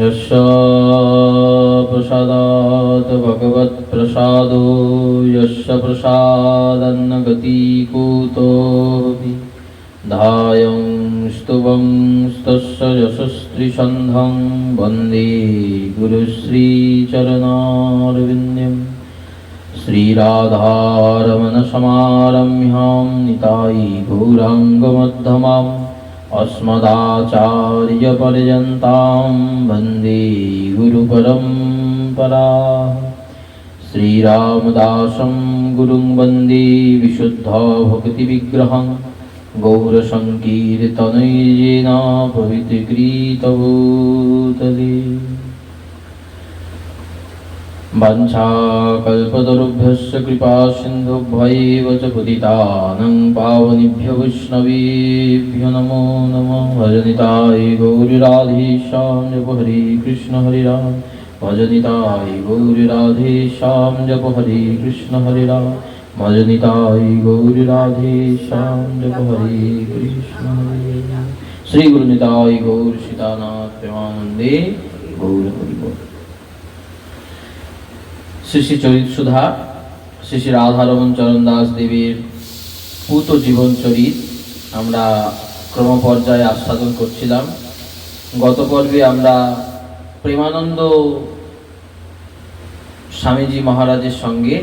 यस्य प्रसादात् भगवत्प्रसादो यस्य प्रसादन्नगति कुतोऽपि धायं स्तुवं तस्य यशस्त्रिसन्धं वन्दे गुरुश्रीचरणारविन्द्यम् श्रीराधारमणसमारम्भ्यां नितायि गौराङ्गमध्यमाम् अस्मदाचार्यपर्यन्तां वन्दे गुरुपरम्परा श्रीरामदासं गुरुं वन्दे विशुद्धभक्तिविग्रहं गौरसङ्कीर्तनैर्येन प्रभृतिकृतभूतले वञ्छाकल्पतरुभ्यश्च कृपा सिन्धुभ्यैव च पतितानं पावनेभ्यो वैष्णवेभ्यो नमो नमः भजनिताय गौरिराधेशां जप हरे कृष्ण हरे राम भजनिताय गौरिराधेशां जप हरे कृष्ण हरे राम भजनिताय गौरिराधेशां जप हरे कृष्ण हरे राम श्री गुरुनिताय गौर শ্রী চরিত সুধা শ্রী শ্রী রাধারমন চরণ দাস দেবীর পুত জীবন চরিত আমরা ক্রমপর্যায়ে আস্বাদন করছিলাম। গত পর্বে আমরা প্রেমানন্দ স্বামীজি মহারাজের সঙ্গে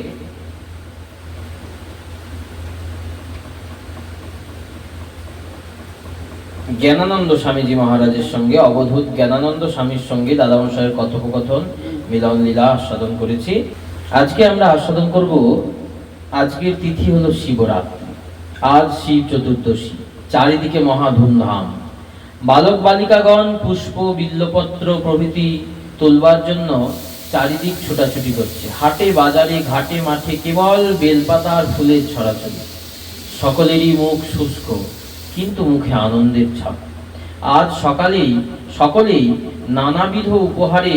জ্ঞানানন্দ স্বামীজি মহারাজের সঙ্গে, অবধূত জ্ঞানানন্দ স্বামীর সঙ্গে দাদামশাইয়ের কথোপকথন মিলন লীলা আস্বাদন করেছি। আজকে আমরা আস্বাদন করব, আজকের তিথি হলো শিবরাত্রি। আজ শিব চতুর্দশী, চারিদিকে মহা ধুমধাম। বালক বালিকাগণ, পুষ্প, বিল্লপত্র প্রভৃতি তুলবার জন্য চারিদিক ছোটাছুটি করছে। হাটে, বাজারে, ঘাটে, মাঠে কেবল বেলপাতা আর ফুলের ছড়াছড়ি। সকলেরই মুখ শুষ্ক, কিন্তু মুখে আনন্দের ছাপ। আজ সকালেই, সকলেই নানাবিধ উপহারে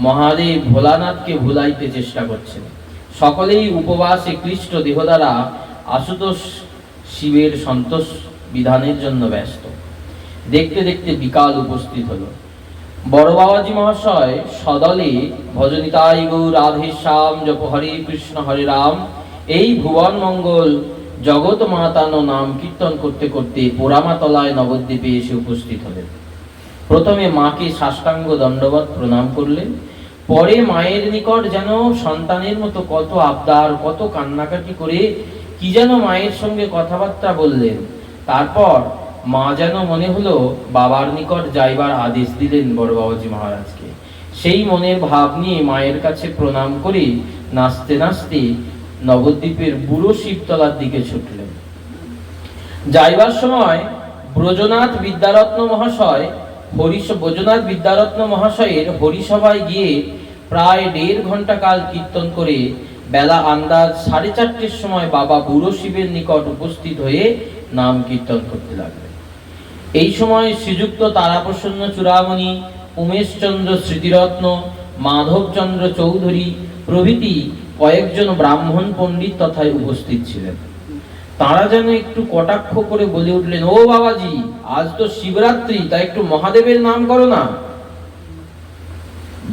মহাদেব ভোলানাথকে ভুলাইতে চেষ্টা করছেন। সকলেই উপবাসে ক্লিষ্ট দেহ দ্বারা আশুতোষ শিবের সন্তোষ বিধানের জন্য ব্যস্ত। দেখতে দেখতে বিকাল উপস্থিত হলো। বড় বাবাজি মহাশয় সদলে, ভজনিতাই গৌ রাধে শ্যাম, জপ হরে কৃষ্ণ হরে রাম, এই ভুবন মঙ্গল জগৎ মাতানো নাম কীর্তন করতে করতে পোড়ামাতলায় নবদ্বীপে এসে উপস্থিত হলেন। প্রথমে মাকে সাষ্টাঙ্গ দণ্ডবত প্রণাম করলেন। পরে মায়ের নিকট যেন সন্তানের মতো কত আবদার, কত কান্নাকাটি করে কি যেন মায়ের সঙ্গে কথাবার্তা বললেন। তারপর মা যেন মনে হলো, বাবার নিকট যাইবার আদেশ দিলেন বড় বাবাজি মহারাজকে। সেই মনের ভাব নিয়ে মায়ের কাছে প্রণাম করে নাচতে নাচতে নবদ্বীপের বুড়ো শিবতলার দিকে ছুটলেন। যাইবার সময় ব্রজনাথ বিদ্যারত্ন মহাশয় হরিশ ব্রজনাথ বিদ্যারত্ন মহাশয়ের হরিসভায় গিয়ে প্রায় দেড় ঘণ্টা কাল কীর্তন করে বেলা আন্দাজ সাড়ে চারটের সময় বাবা বুড়ো শিবের নিকট উপস্থিত হয়ে নাম কীর্তন করতে লাগলেন। এই সময় শ্রীযুক্ত তারাপ্রসন্ন চূড়ামণি, উমেশচন্দ্র স্মৃতিরত্ন, মাধবচন্দ্র চৌধুরী প্রভৃতি কয়েকজন ব্রাহ্মণ পণ্ডিত তথায় উপস্থিত ছিলেন। তারা যেন একটু কটাক্ষ করে বলে উঠলেন, ও বাবাজি, আজ তো শিবরাত্রি তাই একটু মহাদেবের নাম করো না।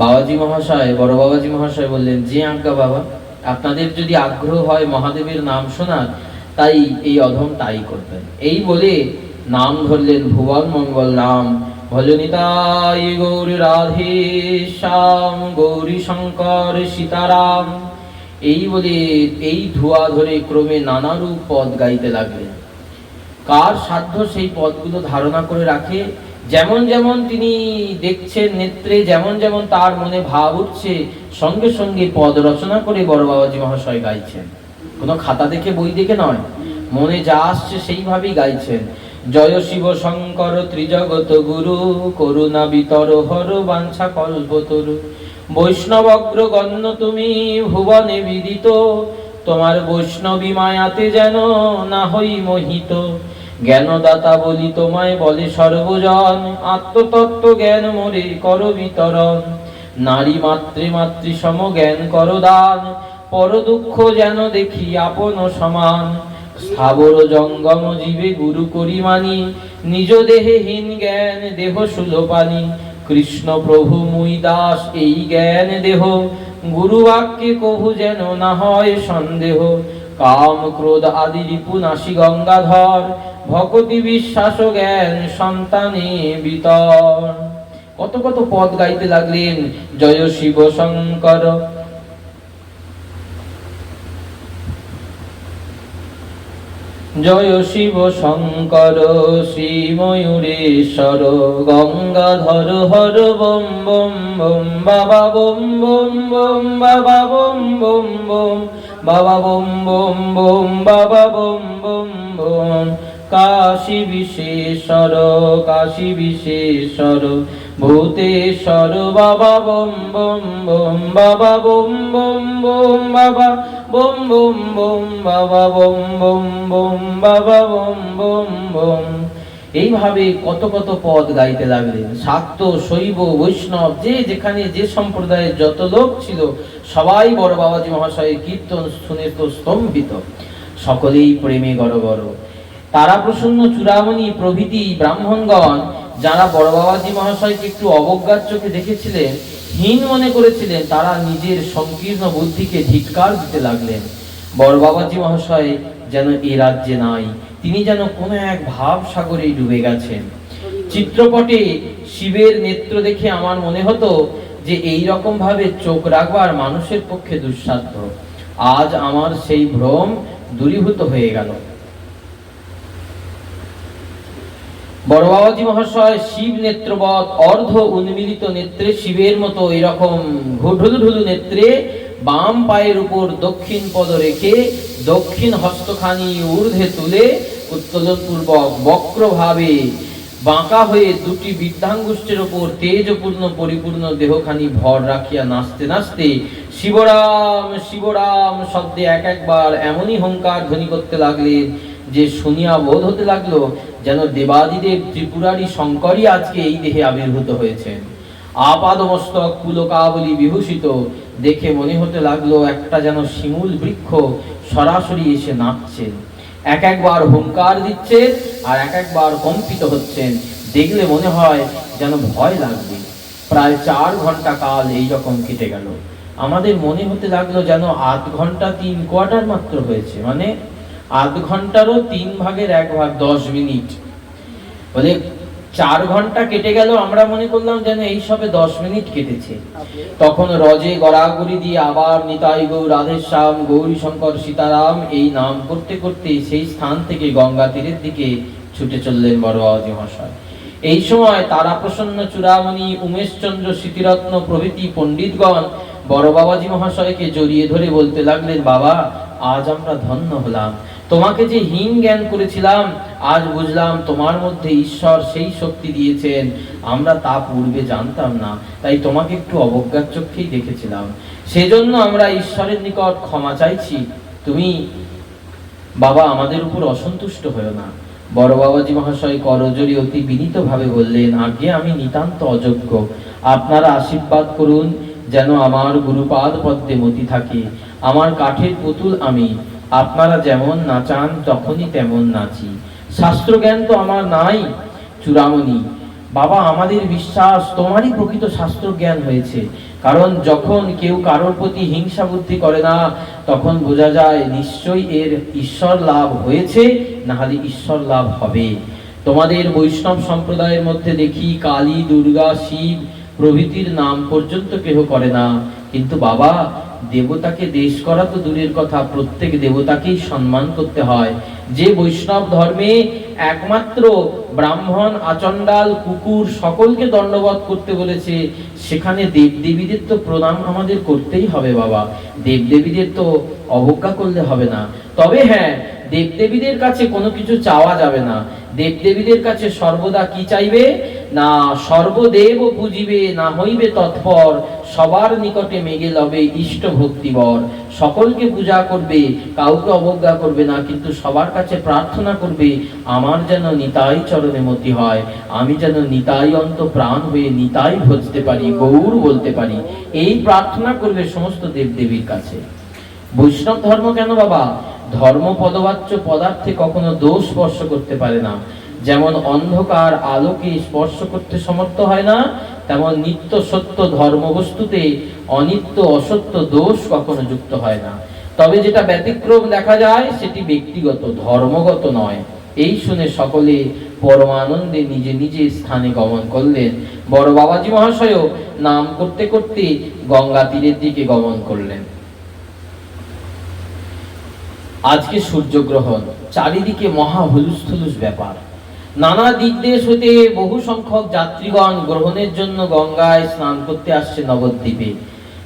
বাবাজি মহাশয়, বড় বাবাজি মহাশয় বললেন যে আজ্ঞা বাবা, আপনাদের যদি আগ্রহ হয় মহাদেবের নাম শোনার, তাই এই অধম তাই করবেন। এই বলে নাম ধরলেন ভুবন মঙ্গল নাম ভজনিতাই গৌরী রাধে শ্যাম, গৌরী শঙ্কর সীতারাম। এই বলে, এই ধোয়া ধরে ক্রমে নানারূপ পদ গাইতে লাগলেন। কার সাধ্য সেই পদগুলো ধারণা করে রাখে? যেমন যেমন তিনি দেখছেন নেত্রে, যেমন যেমন তার মনে ভাব উঠছে, সঙ্গে সঙ্গে পদ রচনা করে বড় বাবাজি মহাশয় গাইছেন। কোনো খাতা দেখে, বই দেখে নয়, মনে যা আসছে সেইভাবেই গাইছেন। জয় শিব শঙ্কর ত্রিজগত গুরু, করুণা বিতর হর, বাঞ্ছা কল্পতরু বৈষ্ণব অগ্রগণ্য তুমি ভুবনে বিদিত। তোমার বৈষ্ণবী মায়াতে যেন না হই মোহিত। জ্ঞানদাতা বলি তোমায় বলে সর্বজন, আত্মতত্ত্ব জ্ঞান মোরে কর বিতরণ। নারী মাতৃ মাতৃ সম জ্ঞান কর দান পর দুঃখ যেন দেখি আপন সমান। স্থাবর জঙ্গম জীবে গুরু করি মানি নিজ দেহে হীন জ্ঞান দেহ সুলোপানি। কৃষ্ণ প্রভু, মুই দাস এই জ্ঞান দেহ। গুরু বাক্যে কহু যেন না হয় সন্দেহ। কাম, ক্রোধ আদি রিপু নাসি গঙ্গাধর। ভকতি বিশ্বাস জ্ঞান সন্তানে বিতর। কত কত পদ গাইতে লাগলেন। জয় শিব শঙ্কর। জয় শিব শঙ্কর, শ্রী ময়ূরেশ্বর গঙ্গাধর হর, বম বম বম, বাবা বম বম বম, বাবা বম বম বম, বাবা বম বম বম, বাবা বম বম বম। কাশী বিশেষর কাশী বিশেষর ভূতেশ্বর বাবা বম বম বম বাবা বম বম বম বাবা বম বম বম বাবা বম বম বম বাবা বম বম বম। এইভাবে কত কত পদ গাইতে লাগলেন। শাক্ত শৈব, বৈষ্ণব, যে যেখানে যে সম্প্রদায়ের যত লোক ছিল, সবাই বড় বাবাজি মহাশয়ের কীর্তন শুনে তো স্তম্ভিত। সকলেই প্রেমে গড় গড় তারা প্রসন্ন চূড়ামণি প্রভৃতি ব্রাহ্মণগণ যারা বড় বাবাজি মহাশয়কে একটু অবজ্ঞার চোখে দেখেছিলেন, হীন মনে করেছিলেন, তারা নিজের সংকীর্ণ বুদ্ধিকে ধিক্কার দিতে লাগলেন। বড় বাবাজি মহাশয় যেন এ রাজ্যে নাই, তিনি যেন কোনো এক ভাব সাগরে ডুবে গেছেন। চিত্রপটে শিবের নেত্র দেখে আমার মনে হতো যে এই রকম ভাবে চোখ রাখবার মানুষের পক্ষে দুঃসাধ্য। আজ আমার সেই ভ্রম দূরীভূত হয়ে গেল। বড় বাবাজি মহাশয় শিব নেত্রবৎ, অর্ধ উন্মিলিত নেত্রে শিবের মতো এরকম ঢুলু ঢুলু নেত্রে বাম পায়ের উপর দক্ষিণ পদ রেখে দক্ষিণ হস্তখানি ঊর্ধ্বে তুলে উত্তোলন পূর্বক বক্রভাবে বাঁকা হয়ে দুটি বৃদ্ধাঙ্গুষ্ঠের উপর তেজপূর্ণ পরিপূর্ণ দেহখানি ভর রাখিয়া নাচতে নাচতে শিবরাম শিবরাম শব্দে এক একবার এমনই হুঙ্কার ধ্বনি করতে লাগলেন। যে শুনিয়া বোধ হতে লাগল যেন দেবাদিদেব ত্রিপুরারি শঙ্করই আজকে এই দেহে আবির্ভূত হয়েছেন। আপাদমস্তক পুলকাবলী বিভূষিত, দেখে মনে হতে লাগল একটা যেন শিমুল বৃক্ষ সরাসরি এসে নাচছে। এক একবার হুঙ্কার দিচ্ছে আর এক একবার কম্পিত হচ্ছেন দেখলে মনে হয় যেন ভয় লাগবে। প্রায় চার ঘণ্টা কাল এই রকম কেটে গেল। আমাদের মনে হতে লাগল যেন আধ ঘণ্টা তিন কোয়ার্টার মাত্র হয়েছে মানে আধ ঘন্টারও তিন ভাগের এক ভাগ, দশ মিনিট। বলে, চার ঘণ্টা কেটে গেল, আমরা মনে করলাম যেন এই সবে দশ মিনিট কেটেছে। তখন রজে গড়াগড়ি দিয়ে আবার নিতাই গৌ রাধেশ্যাম গৌরী শঙ্কর সীতারাম এই নাম করতে করতে সেই স্থান থেকে গঙ্গা তীরের দিকে ছুটে চললেন বড় বাবাজি মহাশয়। এই সময় তারা প্রসন্ন চূড়ামণি, উমেশচন্দ্র, স্মৃতিরত্ন প্রভৃতি পণ্ডিতগণ বড় বাবাজি মহাশয়কে জড়িয়ে ধরে বলতে লাগলেন, বাবা, আজ আমরা ধন্য হলাম। তোমাকে যে হীন জ্ঞান করেছিলাম, আজ বুঝলাম তোমার মধ্যে ঈশ্বর সেই শক্তি দিয়েছেন। আমরা তা পূর্বে জানতাম না, তাই তোমাকে একটু অবজ্ঞার চোখেই দেখেছিলাম। সেজন্য আমরা ঈশ্বরের নিকট ক্ষমা চাইছি। তুমি, বাবা, আমাদের উপর অসন্তুষ্ট হয়েও না। বড় বাবাজি মহাশয় করজোরি অতি বিনীতভাবে বললেন আগে আমি নিতান্ত অযোগ্য। আপনারা আশীর্বাদ করুন, যেন আমার গুরুপাদ পদ্মে মতি থাকে। আমার কাঠের পুতুল আমি আপনারা যেমন নাচান তখনই তেমন নাচি। শাস্ত্র জ্ঞান তো আমার নাই, চূড়ামণি। বাবা, আমাদের বিশ্বাস, তোমারই প্রকৃত শাস্ত্র জ্ঞান হয়েছে। কারণ যখন কেউ কারোর প্রতি হিংসা বুদ্ধি করে না, তখন বোঝা যায় নিশ্চয়ই এর ঈশ্বর লাভ হয়েছে না হলে ঈশ্বর লাভ হবে। তোমাদের বৈষ্ণব সম্প্রদায়ের মধ্যে দেখি কালী, দুর্গা, শিব প্রভৃতির নাম পর্যন্ত কেহ করে না। কিন্তু বাবা, দেবতাকে দেশ করা তো দূরের কথা, প্রত্যেক দেবতাকেই সম্মান করতে হয়। যে বৈষ্ণব ধর্মে একমাত্র ব্রাহ্মণ, আচণ্ডাল, কুকুর সকলকে দণ্ডবধ করতে বলেছে, সেখানে দেবদেবীদের তো প্রণাম আমাদের করতেই হবে বাবা। দেবদেবীদের তো অবজ্ঞা করলে হবে না। তবে হ্যাঁ দেবদেবীদের কাছে কোনো কিছু চাওয়া যাবে না। দেবদেবীদের কাছে সর্বদা কি চাইবে? না সর্বদেব পুজিবে না হইবে তৎপর, সবার নিকটে মেগে লবে ইষ্ট ভক্তিবর। সকলকে পূজা করবে, কাউকে অবজ্ঞা করবে না, কিন্তু সবার কাছে প্রার্থনা করবে, আমার যেন নিতাই চরণে মতি হয়, আমি যেন নিতাই অন্ত প্রাণ হয়ে নিতাই ভজতে পারি, গৌর বলতে পারি। এই প্রার্থনা করবে সমস্ত দেবদেবীর কাছে। বৈষ্ণব ধর্ম কেন বাবা? ধর্ম পদবাচ্য পদার্থে কখনো দোষ স্পর্শ করতে পারে না। যেমন অন্ধকার আলোকে স্পর্শ করতে সমর্থ হয় না, তেমন নিত্য সত্য ধর্মবস্তুতে অনিত্য অসত্য দোষ কখনো যুক্ত হয় না। তবে যেটা ব্যতিক্রম দেখা যায়, সেটি ব্যক্তিগত, ধর্মগত নয়। এই শুনে সকলে পরমানন্দে নিজে নিজে স্থানে গমন করলেন। বড় বাবাজি মহাশয়ও নাম করতে করতে গঙ্গা তীরের দিকে গমন করলেন। আজকে সূর্যগ্রহণ, চারিদিকে মহা হুলুস থুলুস ব্যাপার। নানা দিক দেশ হতে বহু সংখ্যক যাত্রীগণ গ্রহণের জন্য গঙ্গায় স্নান করতে আসছে নবদ্বীপে।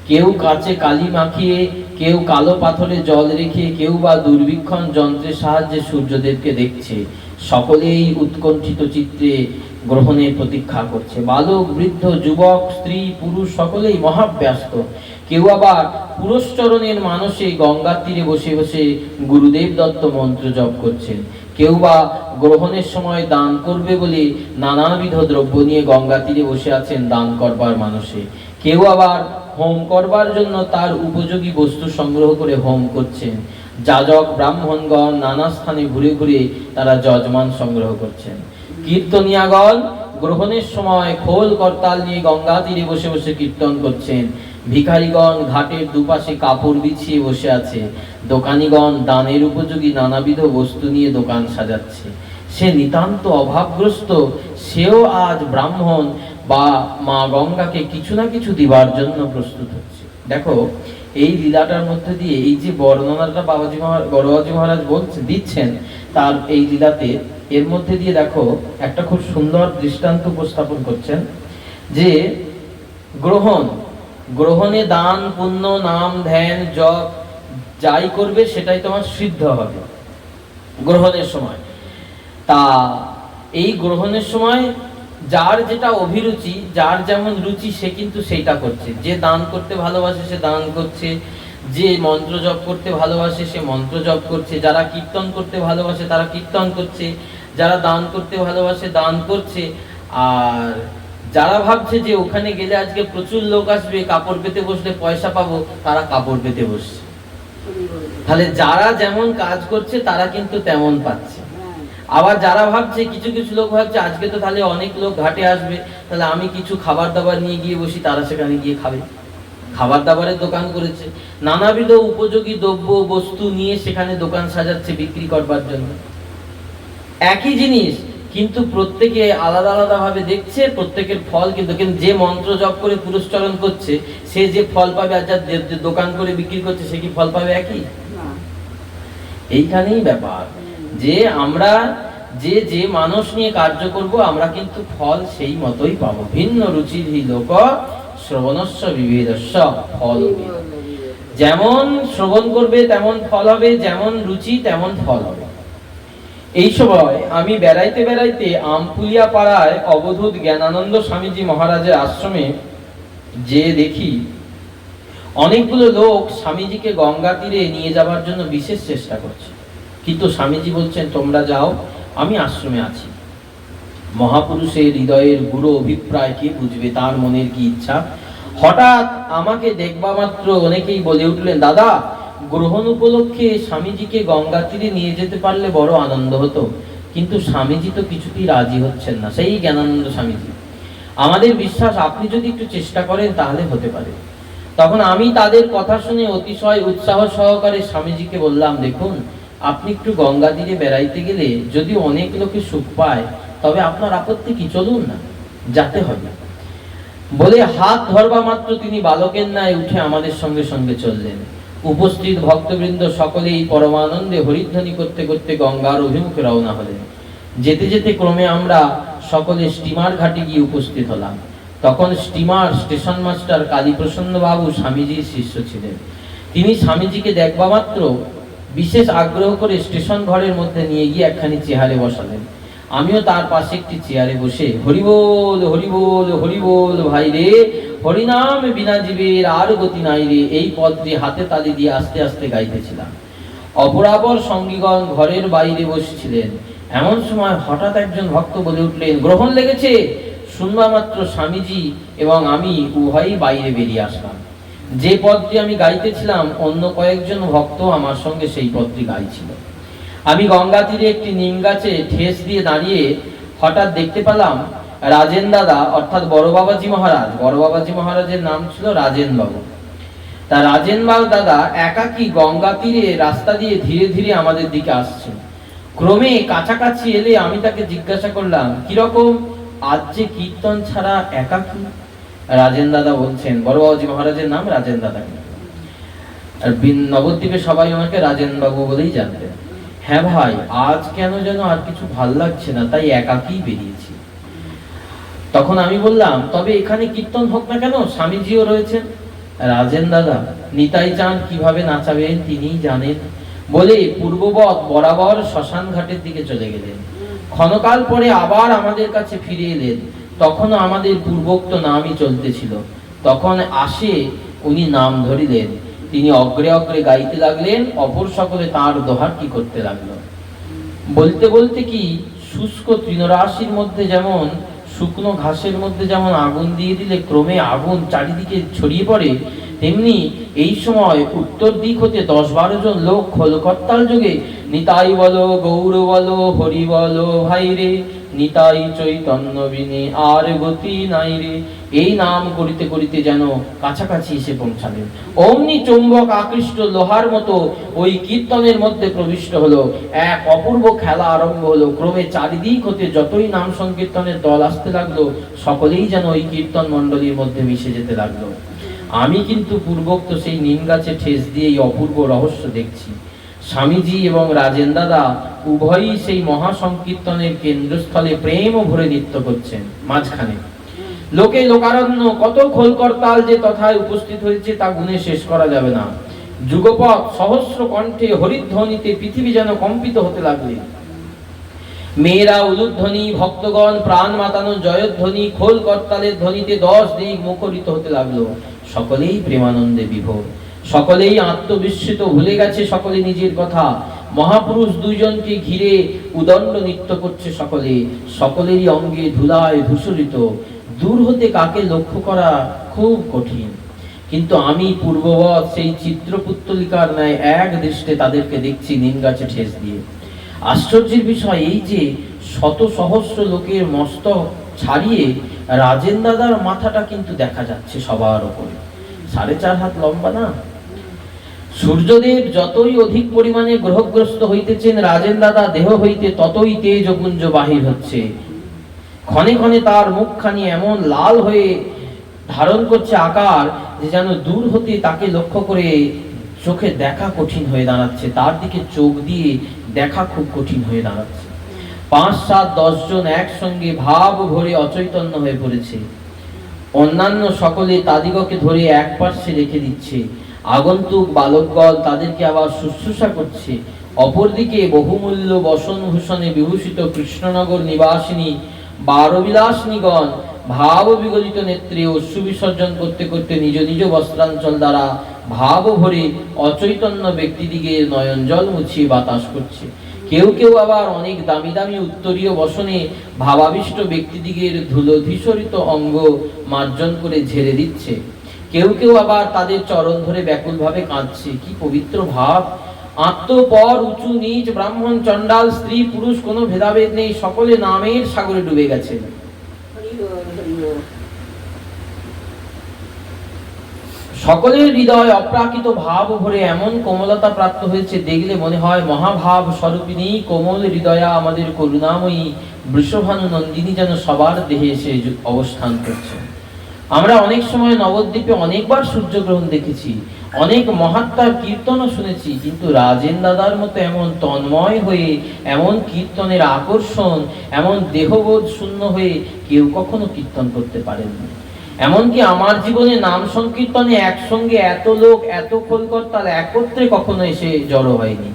কেউ কাছে কালি মাখিয়ে, কেউ কালো পাথরে জল রেখে, কেউ বা দূরবীক্ষণ যন্ত্রের সাহায্যে সূর্যদেবকে দেখছে। সকলেই উৎকণ্ঠিত চিত্রে গ্রহণের প্রতীক্ষা করছে। বালক, বৃদ্ধ, যুবক, স্ত্রী, পুরুষ সকলেই মহাব্যস্ত। কেউ আবার পুরস্চরণের মানসে গঙ্গার তীরে বসে বসে গুরুদেব দত্ত মন্ত্র জপ করছেন। কেউ বা গ্রহণের সময় দান করবে বলে নানাবিধ দ্রব্য নিয়ে গঙ্গা তীরে বসে আছেন দান করবার মানুষে। কেউ আবার হোম করবার জন্য তার উপযোগী বস্তু সংগ্রহ করে হোম করছেন। যাজক, ব্রাহ্মণগণ নানা স্থানে ঘুরে ঘুরে তারা যজমান সংগ্রহ করছেন। কীর্তনিয়াগণ, গ্রহণের সময় খোল করতাল নিয়ে গঙ্গা তীরে বসে বসে কীর্তন করছেন। ভিখারিগণ ঘাটের দুপাশে কাপড় বিছিয়ে বসে আছে। দোকানিগণ দানের উপযোগী নানাবিধ বস্তু নিয়ে দোকান সাজাচ্ছে। সে নিতান্ত অভাবগ্রস্ত, সেও আজ ব্রাহ্মণ বা মা গঙ্গাকে কিছু না কিছু দিবার জন্য প্রস্তুত হচ্ছে। দেখো, এই লীলাটার মধ্যে দিয়ে এই যে বর্ণনাটা বাবাজি মহারাজ বড়বাজি মহারাজ বলছে, দিচ্ছেন, তার এই লীলাতে, এর মধ্যে দিয়ে দেখো, একটা খুব সুন্দর দৃষ্টান্ত উপস্থাপন করছেন যে, গ্রহণ গ্রহণে দান, পুণ্য, নাম, ধ্যান, জপ, যাই করবে সেটাই তোমার সিদ্ধ হবে গ্রহণের সময়। তা এই গ্রহণের সময় যার যেটা অভিরুচি, যার যেমন রুচি, সে কিন্তু সেইটা করছে। যে দান করতে ভালোবাসে, সে দান করছে। যে মন্ত্র জপ করতে ভালোবাসে, সে মন্ত্র জপ করছে। যারা কীর্তন করতে ভালোবাসে, তারা কীর্তন করছে। যারা দান করতে ভালোবাসে, দান করছে। আর যারা ভাবছে যে ওখানে গেলে আজকে প্রচুর লোক আসবে, কাপড় পেতে বসলে পয়সা পাবো, তারা কাপড় পেতে বসছে। তাহলে যারা যেমন কাজ করছে, তারা কিন্তু তেমন পাচ্ছে। আবার যারা ভাবছে, কিছু কিছু লোক ভাবছে, আজকে তো তাহলে অনেক লোক ঘাটে আসবে, তাহলে আমি কিছু খাবার দাবার নিয়ে গিয়ে বসি, তারা সেখানে গিয়ে খাবে। খাবার দাবারের দোকান করেছে। নানাবিধ উপযোগী দ্রব্য, বস্তু নিয়ে সেখানে দোকান সাজাচ্ছে বিক্রি করবার জন্য। একই জিনিস কিন্তু প্রত্যেকে আলাদা আলাদা ভাবে দেখছে প্রত্যেকের ফল কিন্তু কিন্তু যে মন্ত্র জপ করে পুরস্চরণ করছে সে যে ফল পাবে আর যার দোকান করে বিক্রি করছে সে কি ফল পাবে একই? এইখানেই ব্যাপার। যে আমরা যে যে মানুষ নিয়ে কার্য করব আমরা কিন্তু ফল সেই মতোই পাবো। ভিন্ন রুচির হি লোক শ্রবণস্য বিভেদস্য ফল যেমন শ্রবণ করবে তেমন ফল হবে যেমন রুচি তেমন ফল হবে। এই সময় আমি বেড়াইতে বেড়াইতে আমপুলিয়া পাড়ায় অবধূত জ্ঞানানন্দ স্বামীজি মহারাজের আশ্রমে যে দেখি অনেকগুলো লোক স্বামীজিকে গঙ্গা তীরে নিয়ে যাবার জন্য বিশেষ চেষ্টা করছে। কিন্তু স্বামীজি বলছেন, তোমরা যাও, আমি আশ্রমে আছি। মহাপুরুষের হৃদয়ের গুরু অভিপ্রায় কি বুঝবে? তার মনের কি ইচ্ছা? হঠাৎ আমাকে দেখবা মাত্র অনেকেই বলে উঠলেন, দাদা গ্রহণ উপলক্ষে স্বামীজিকে গঙ্গা তীরে নিয়ে যেতে পারলে বড় আনন্দ হতো। কিন্তু স্বামীজি তো কিছুতেই রাজি হচ্ছেন না, সেই জ্ঞানানন্দ স্বামীজি। আমাদের বিশ্বাস, আপনি যদি একটু চেষ্টা করেন তাহলে হতে পারে। তখন আমি তাদের কথা শুনে অতিশয় উৎসাহ সহকারে স্বামীজিকে বললাম, দেখুন, আপনি একটু গঙ্গা তীরে বেড়াইতে গেলে যদি অনেক লোকে সুখ পায়, তবে আপনার আপত্তি কি? চলুন না, যাতে হবে। বলে হাত ধরবা মাত্র তিনি বালকের ন্যায় উঠে আমাদের সঙ্গে সঙ্গে চললেন। উপস্থিত ভক্তবৃন্দ সকলেই পরমানন্দে হরিধ্বনি করতে করতে গঙ্গার অভিমুখে রওনা হলেন। যেতে যেতে ক্রমে আমরা সকলে স্টিমার ঘাটে গিয়ে উপস্থিত হলাম। তখন স্টিমার স্টেশন মাস্টার কালীপ্রসন্ন বাবু স্বামীজির শিষ্য ছিলেন। তিনি স্বামীজিকে দেখবা মাত্র বিশেষ আগ্রহ করে স্টেশন ঘরের মধ্যে নিয়ে গিয়ে একখানি চেহারে বসালেন। আমিও তার পাশে একটি চেয়ারে বসে, হরিবোল হরিবোল হরিবোল, ভাই রে হরিনাম বিনা জীবের আর গতি নাই রে, এই পদটি হাতে তালি দিয়ে আস্তে আস্তে গাইতেছিলাম। অপরাপর সঙ্গীগণ ঘরের বাইরে বসেছিলেন। এমন সময় হঠাৎ একজন ভক্ত বলে উঠলেন, গ্রহণ লেগেছে? শুনবা মাত্র স্বামীজি এবং আমি উভয়ই বাইরে বেরিয়ে আসলাম। যে পদটি আমি গাইতেছিলাম, অন্য কয়েকজন ভক্ত আমার সঙ্গে সেই পদটি গাইছিল। আমি গঙ্গা তীরে একটি নিম গাছে ঠেস দিয়ে দাঁড়িয়ে হঠাৎ দেখতে পেলাম রাজেন দাদা, অর্থাৎ বড় বাবাজি মহারাজ, বড় বাবাজি মহারাজের নাম ছিল রাজেন বাবু। তা রাজেন বাবু দাদা একাকি গঙ্গা তীরে রাস্তা দিয়ে ধীরে ধীরে আমাদের দিকে আসছে ক্রমে কাছাকাছি এলে আমি তাকে জিজ্ঞাসা করলাম, কীরকম? আজ যে কীর্তন ছাড়া একাকি? রাজেন দাদা বলছেন, বড় বাবাজি মহারাজের নাম রাজেন দাদা। আর নবদ্বীপে সবাই আমাকে রাজেন বাবু বলেই জানতেন। হ্যাঁ ভাই, আজ কেন যেন আর কিছু ভালো লাগছে না, তাই একাকি বেরিয়েছি তখন আমি বললাম, তবে এখানে কীর্তন হোক না কেন, স্বামীজিও রয়েছেন। রাজেন দাদা, নিতাই চাঁদ কীভাবে নাচাবেন তিনিই জানেন। বলে পূর্ববৎ বরাবর শ্মশান ঘাটের দিকে চলে গেলেন। ক্ষণকাল পরে আবার আমাদের কাছে ফিরে এলেন। তখনও আমাদের পূর্বোক্ত নামই চলতেছিল। তখন আসে উনি নাম ধরিলেন। তিনি অগ্রে অগ্রে গাইতে লাগলেন, অপর সকলে তার দোহারটি করতে লাগল। বলতে বলতে কি, শুষ্ক তৃণরাশির মধ্যে যেমন শুকনো ঘাসের মধ্যে যেমন আগুন দিয়ে দিলে ক্রমে আগুন চারিদিকে ছড়িয়ে পড়ে, তেমনি এই সময় উত্তর দিক হতে দশ বারো জন লোক খোলকর্তাল যুগে, নিতাই বলো, গৌর বলো, হরি বলো, ভাই রে নিতাই চৈতন্য বিনে, আর গতি নাই রে। এই নাম করিতে করিতে যেন কাছাকাছি এসে পৌঁছালেন। অমনি চুম্বক আকৃষ্ট লোহার মতো ওই কীর্তনের মধ্যে প্রবিষ্ট হলো। এক অপূর্ব খেলা আরম্ভ হলো। ক্রমে চারিদিক হতে যতই নাম সংকীর্তনের দল আসতে লাগল, সকলেই যেন ওই কীর্তন মণ্ডলীর মধ্যে মিশে যেতে লাগল। আমি কিন্তু পূর্বোক্ত সেই নিম গাছে ঠেস দিয়ে এই অপূর্ব রহস্য দেখছি। স্বামীজি এবং রাজেন দাদা উভয়ই সেই মহাসংকীর্তনের কেন্দ্রস্থলে প্রেম ও ভরে নৃত্য করছেন, মাঝখানে। লোকে লোকারণ্য, কত খোল খোলকর্তাল যে তথায় উপস্থিত হয়েছে তা গুণে শেষ করা যাবে না। যুগপথ সহস্র কণ্ঠে হরিধ্বনিতে পৃথিবী যেন কম্পিত হতে লাগলে। মেয়েরা উলুধ্বনি, ভক্তগণ, প্রাণ মাতানো, জয়ধ্বনি খোল করতালের ধ্বনিতে দশ দিক মুখরিত হতে লাগল। সকলেই প্রেমানন্দে বিভোর। সকলেই আত্মবিস্মিত ভুলে গেছে সকলে নিজের কথা। মহাপুরুষ দুইজনকে ঘিরে উদণ্ড নৃত্য করছে সকলে। সকলেরই অঙ্গে ধুলায় ধূসরিত। দূর হতে কাকে লক্ষ্য করা খুব কঠিন। কিন্তু আমি পূর্ববৎ সেই চিত্রপুত্তলিকার ন্যায় এক দৃষ্টে তাদেরকে দেখছি নিম গাছে ঠেস দিয়ে। আশ্চর্যের বিষয় এই যে শত সহস্র লোকের মস্তক ছাড়িয়ে রাজেন দাদার মাথাটা কিন্তু দেখা যাচ্ছে সবার ওপরে। সাড়ে চার হাত লম্বা না? সূর্যদেব যতই অধিক পরিমাণে গ্রহগ্রস্ত হইতেছেন রাজেন দাদা দেহ হইতে ততই তেজ পুঞ্জ বাহির হচ্ছে। ক্ষণে ক্ষণে তার মুখখানি এমন লাল হয়ে ধারণ করছে আকার যে যেন দূর হতে তাকে লক্ষ্য করে চোখে দেখা কঠিন হয়ে দাঁড়াচ্ছে। তার দিকে চোখ দিয়ে দেখা খুব কঠিন হয়ে দাঁড়াচ্ছে। পাঁচ, সাত, দশ জন একসঙ্গে ভাব ভরে অচৈতন্য হয়ে পড়েছে। অন্যান্য সকলে তাদিগকে ধরে এক পার্শ্বে রেখে দিচ্ছে। আগন্তুক বালকগণ তাদেরকে আবার শুশ্রূষা করছে। অপরদিকে বহুমূল্য বসনভূষণে বিভূষিত কৃষ্ণনগর নিবাসিনী বারবিলাসিনীগণ ভাব বিগলিত নেত্রে অশ্রু বিসর্জন করতে করতে নিজ নিজ বস্ত্রাঞ্চল দ্বারা ভাব ভরে অচৈতন্য ব্যক্তিদিকে নয়ন জল মুছিয়ে বাতাস করছে। কেউ কেউ আবার অনেক দামি দামি উত্তরীয় বসনে ভাবাবিষ্ট ব্যক্তিদিগের ধুলোধিসরিত অঙ্গ মার্জন করে ঝেড়ে দিচ্ছে। কেউ কেউ আবার তাদের চরণ ধরে ব্যাকুলভাবে কাঁদছে। কি পবিত্র ভাব। আত্মপর উঁচু নিচ ব্রাহ্মণ চণ্ডাল স্ত্রী পুরুষ কোনো ভেদাভেদ নেই, সকলে নামের সাগরে ডুবে গেছে সকলের হৃদয় অপ্রাকৃত ভাব ভরে এমন কোমলতা প্রাপ্ত হয়েছে, দেখলে মনে হয় মহাভাব স্বরূপিনী কোমল হৃদয়া আমাদের করুণাময়ী বৃষভানু নন্দিনী যেন সবার দেহে এসে অবস্থান করছে। আমরা অনেক সময় নবদ্বীপে অনেকবার সূর্যগ্রহণ দেখেছি, অনেক মহাত্মার কীর্তনও শুনেছি, কিন্তু রাজেন দাদার মতো এমন তন্ময় হয়ে, এমন কীর্তনের আকর্ষণ, এমন দেহবোধ শূন্য হয়ে কেউ কখনো কীর্তন করতে পারেননি। এমনকি আমার জীবনে নাম সংকীর্তনে একসঙ্গে এত লোক, এত কলকর্তার একত্রে কখনো এসে জড়ো হয়নি।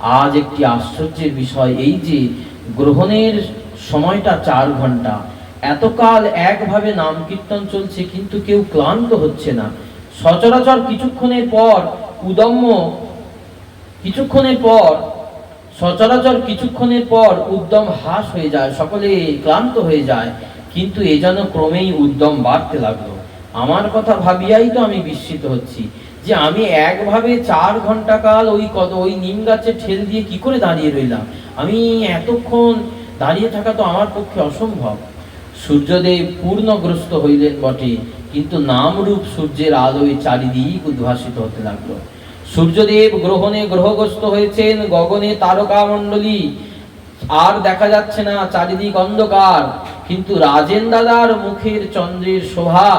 আজ একটি আশ্চর্যের বিষয় এই যে, গ্রহণের সময়টা চার ঘণ্টা এতকাল একভাবে নাম কীর্তন চলছে, কিন্তু কেউ ক্লান্ত হচ্ছে না। সচরাচর কিছুক্ষণের পর উদম্য, কিছুক্ষণের পর, সচরাচর কিছুক্ষণের পর উদ্যম হ্রাস হয়ে যায়, সকলে ক্লান্ত হয়ে যায়, কিন্তু এ যেন ক্রমেই উদ্যম বাড়তে লাগল। আমার কথা ভাবিয়াই তো আমি বিস্মিত হচ্ছি, যে আমি একভাবে চার ঘণ্টা কাল ওই কত ওই নিম গাছে ঠেল দিয়ে কি করে দাঁড়িয়ে রইলাম? আমি এতক্ষণ দাঁড়িয়ে থাকা তো আমার পক্ষে অসম্ভব। সূর্যদেব পূর্ণগ্রস্ত হইলেন বটে, কিন্তু নামরূপ সূর্যের আলোয় চারিদিক উদ্ভাসিত হতে লাগল। সূর্যদেব গ্রহণে গ্রহগ্রস্ত হয়েছেন গগনে তারকা মণ্ডলী আর দেখা যাচ্ছে না, চারিদিক অন্ধকার। কিন্তু রাজেন দাদার মুখের চন্দ্রের শোভা,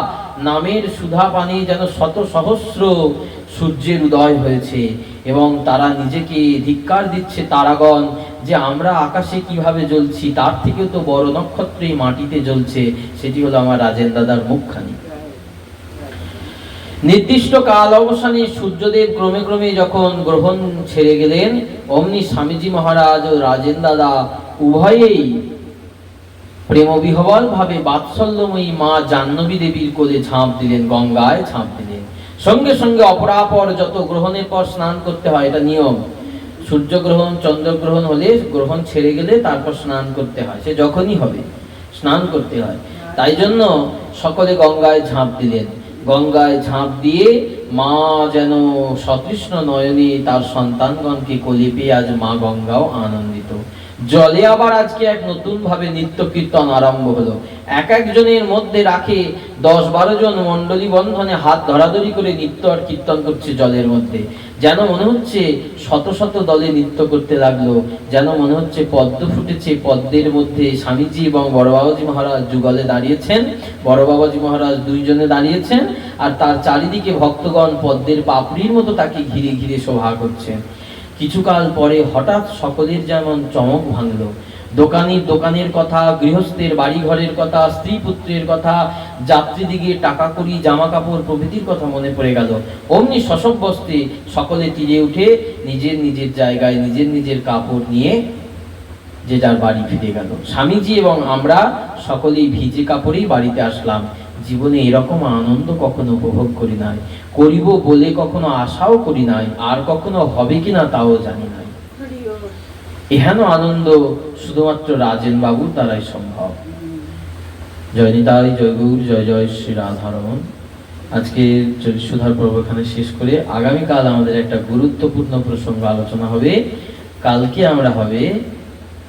নামের সুধা পানি যেন শত সহস্র সূর্যের উদয় হয়েছে। এবং তারা নিজেকে ধিক্কার দিচ্ছে তারাগণ যে আমরা আকাশে কীভাবে জ্বলছি, তার থেকেও তো বড় নক্ষত্র মাটিতে জ্বলছে, সেটি হলো আমার রাজেন দাদার মুখখানি। নির্দিষ্ট কাল অবসানে সূর্যদেব ক্রমে ক্রমে যখন গ্রহণ ছেড়ে গেলেন, অমনি স্বামীজি মহারাজ ও রাজেন দাদা উভয়েই প্রেমবিহবল ভাবে বাৎসল্যময়ী মা জাহ্নবী দেবীর কোলে ঝাঁপ দিলেন, গঙ্গায় ঝাঁপ দিলেন। সঙ্গে সঙ্গে অপরাপর যত গ্রহণের পর স্নান করতে হয়, এটা নিয়ম। সূর্যগ্রহণ চন্দ্রগ্রহণ হলে গ্রহণ ছেড়ে গেলে তারপর স্নান করতে হয়। সে যখনই হবে, স্নান করতে হয়। তাই জন্য সকলে গঙ্গায় ঝাঁপ দিলেন। গঙ্গায় ঝাঁপ দিয়ে মা যেন সতৃষ্ণ নয়নে তার সন্তানগণকে কোলে পেয়ে আজ মা গঙ্গাও আনন্দিত। জলে আবার আজকে এক নতুন ভাবে নিত্য কীর্তন আরম্ভ হলো। এক একজনের মধ্যে রাখে দশ বারো জন মন্ডলী বন্ধনে হাত ধরাধরি করে নৃত্য আর কীর্তন করছে জলের মধ্যে। যেন মনে হচ্ছে শত শত দলে নৃত্য করতে লাগল। যেন মনে হচ্ছে পদ্ম ফুটেছে পদ্মের মধ্যে স্বামীজি এবং বড় বাবাজি মহারাজ যুগলে দাঁড়িয়েছেন। বড় বাবাজি মহারাজ দুইজনে দাঁড়িয়েছেন আর তার চারিদিকে ভক্তগণ পদ্মের পাপড়ির মতো তাকে ঘিরে ঘিরে শোভা করছেন কিছুকাল পরে হঠাৎ সকলের যেমন চমক ভাঙলো। দোকানির দোকানের কথা, গৃহস্থের বাড়ি ঘরের কথা, স্ত্রী পুত্রের কথা যাত্রীদিকে টাকা করি জামা কাপড় প্রভৃতির কথা মনে পড়ে গেল। অমনি শশব বস্তে সকলে তীরে উঠে নিজের নিজের জায়গায় নিজের নিজের কাপড় নিয়ে যে যার বাড়ি ফিরে গেল। স্বামীজি এবং আমরা সকলেই ভিজে কাপড়েই বাড়িতে আসলাম। জীবনে এরকম আনন্দ কখনো উপভোগ করি নাই। করিব বলে কখনো আশাও করি নাই আর কখনো হবে কিনা তাও জানি নাই। এহেন আনন্দ শুধুমাত্র রাজেন বাবুর দ্বারাই সম্ভব। জয় নিতাই জয় গৌর জয় জয় শ্রী রাধারমন আজকে সুধার পর্ব এখানে শেষ করে আগামীকাল আমাদের একটা গুরুত্বপূর্ণ প্রসঙ্গ আলোচনা হবে। কালকে আমরা হবে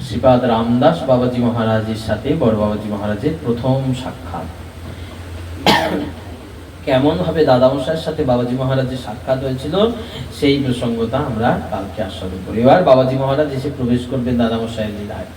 শ্রীপাদ রামদাস বাবাজি মহারাজের সাথে বড় বাবাজি মহারাজের প্রথম সাক্ষাৎ। কেমন ভাবে দাদামশাইয়ের সাথে বাবাজি মহারাজের সাক্ষাৎ হয়েছিল, সেই প্রসঙ্গটা আমরা কালকে আস্বাদন করি। এবার বাবাজি মহারাজ এসে প্রবেশ করবেন দাদামশাইয়ের লীলায়।